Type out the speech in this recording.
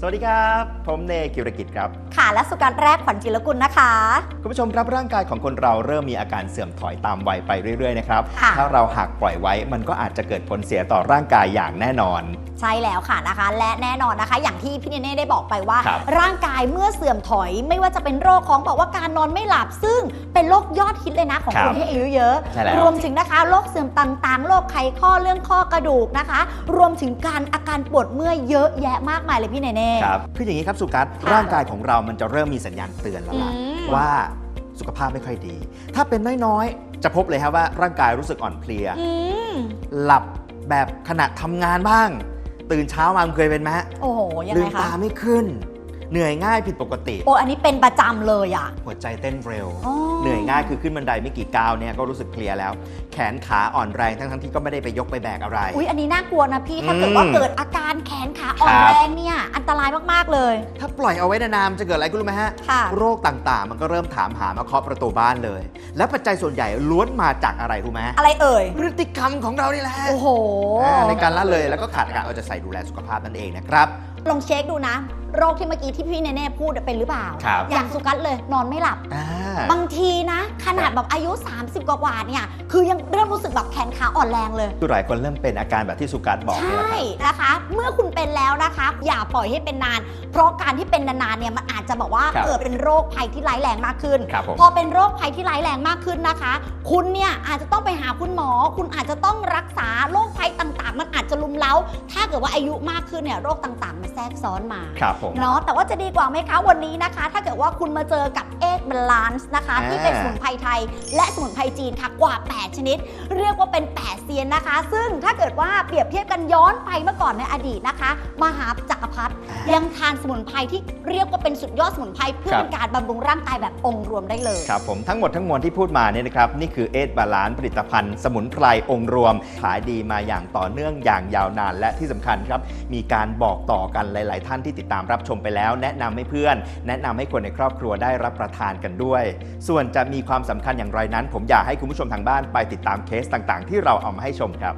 สวัสดีครับ ผมเนกิรกิจครับ ค่ะ และสุการแรกขวัญจิรกุลนะคะ คุณผู้ชมครับร่างกายของคนเราเริ่มมีอาการเสื่อมถอยตามวัยไปเรื่อยๆนะครับ ค่ะ ถ้าเราหากปล่อยไว้ มันก็อาจจะเกิดผลเสียต่อร่างกายอย่างแน่นอน ใช่แล้วค่ะนะคะ และแน่นอนนะคะ อย่างที่พี่เนเน่ได้บอกไปว่า ครับ ร่างกายเมื่อเสื่อมถอย ไม่ว่าจะเป็นโรคของบอกว่าการนอนไม่หลับซึ่งเป็นโรคยอดฮิตเลยนะของครัคบนที่อายุเยอะ ใช่แล้ว รวมถึงนะคะโรคเสื่อมต่างๆโรคไขข้อเรื่องข้อกระดูกนะคะ รวมถึงการอาการปวดเมื่อยเยอะแยะมากมายเลยพี่เนเน่ครับคืออย่างนี้ครับสุกัสค่ะร่างกายของเรามันจะเริ่มมีสัญญาณเตือนแล้วล่ะอืม ว่าสุขภาพไม่ค่อยดี ถ้าเป็นน้อยๆ จะพบเลยครับว่าร่างกายรู้สึกอ่อนเพลีย อืมหลับแบบขณะทำงานบ้าง ตื่นเช้ามาเคยเป็นไหมฮะโอ้โหยังลืไงมคะ ตาไม่ขึ้น เหนื่อยง่ายผิดปกติ โอ้อันนี้เป็นประจำเลยอะ หัวใจเต้นเร็ว อ๋อ เหนื่อยง่ายคือขึ้นบันไดไม่กี่ก้าวเนี่ยก็รู้สึกเพลียแล้ว แขนขาอ่อนแรงทั้งๆที่ก็ไม่ได้ไปยกไปแบกอะไร อุ๊ยอันนี้น่ากลัวนะพี่ ถ้าอืมเกิดว่าเกิดอาการแขนขาอ่อนครับ แรงเนี่ย อันตรายมากๆเลย ถ้าปล่อยเอาไว้นานๆมันจะเกิดอะไรก็รู้ไหมฮะ ค่ะ โรคต่างๆ มันก็เริ่มถามหามาเคาะประตูบ้านเลย และปัจจัยส่วนใหญ่ล้วนมาจากอะไรรู้ไหมอะไรเอ่ย พฤติกรรมของเรานี่แหละ โอ้โห อ่าในการละเลยแล้วก็ขาดการเอาใจใส่ดูแลสุขภาพนั่นเองนะครับ ลองเช็คดูนะ โรคที่เมื่อกี้ที่พี่เนเน่พูดเป็นหรือเปล่า ครับ อย่างสุกัสเลยนอนไม่หลับ อ่า บางทีนะ ขนาดแบบอายุ 30 กว่าๆเนี่ย คือยังเริ่มรู้สึกแบบแขนขาอ่อนแรงเลย คือหลายคนเริ่มเป็นอาการแบบที่สุกัสบอกใชเนี่ยแหละครับ่นะคะ เมื่อคุณเป็นแล้วนะคะ อย่าปล่อยให้เป็นนาน เพราะการที่เป็นนานๆเนี่ยมันอาจจะบอกว่าครับเกิดเป็นโรคภัยที่ร้ายแรงมากขึ้น ครับผมพอเป็นโรคภัยที่ร้ายแรงมากขึ้นนะคะ คุณเนี่ยอาจจะต้องไปหาคุณหมอ คุณอาจจะต้องรักษาโรคภัยต่างๆ มันอาจจะลุม เล้า ถ้าเกิดว่าอายุมากขึ้นเนี่ยโรคต่างๆ มันแทรกซ้อนมาครับผม เนาะแต่ว่าจะดีกว่าไหมคะวันนี้นะคะ ถ้าเกิดว่าคุณมาเจอกับเอ็กบาลานซ์นะคะอ่าที่เป็นสมุนไพรไทย และสมุนไพรจีนค่ะกว่า 8 ชนิด เรียกว่าเป็น 8 เซียนนะคะ ซึ่งถ้าเกิดว่าเปรียบเทียบกันย้อนไปเมื่อก่อนในอดีตนะคะ มหาจักรพรรดิยังทานสมุนไพรที่เรียกว่าเป็นสุดยอดสมุนไพรเพื่อครับ เป็นการบำรุงร่างกายแบบองค์รวมได้เลย ครับผมทั้งหมดทั้งมวลที่พูดมาเนี่ยนะครับ นี่คือเอทบาลานผลิตภัณฑ์สมุนไพรองค์รวม ขายดีมาอย่างต่อเนื่องอย่างยาวนาน และที่สำคัญครับมีการบอกต่อกันหลาย ๆ ท่านที่ติดตามรับชมไปแล้ว แนะนำให้เพื่อน แนะนำให้คนในครอบครัวได้รับประทานกันด้วย ส่วนจะมีความสำคัญอย่างไรนั้น ผมอยากให้คุณผู้ชมทางบ้านไปติดตามเคสต่าง ๆ ที่เราเอามาให้ชมครับ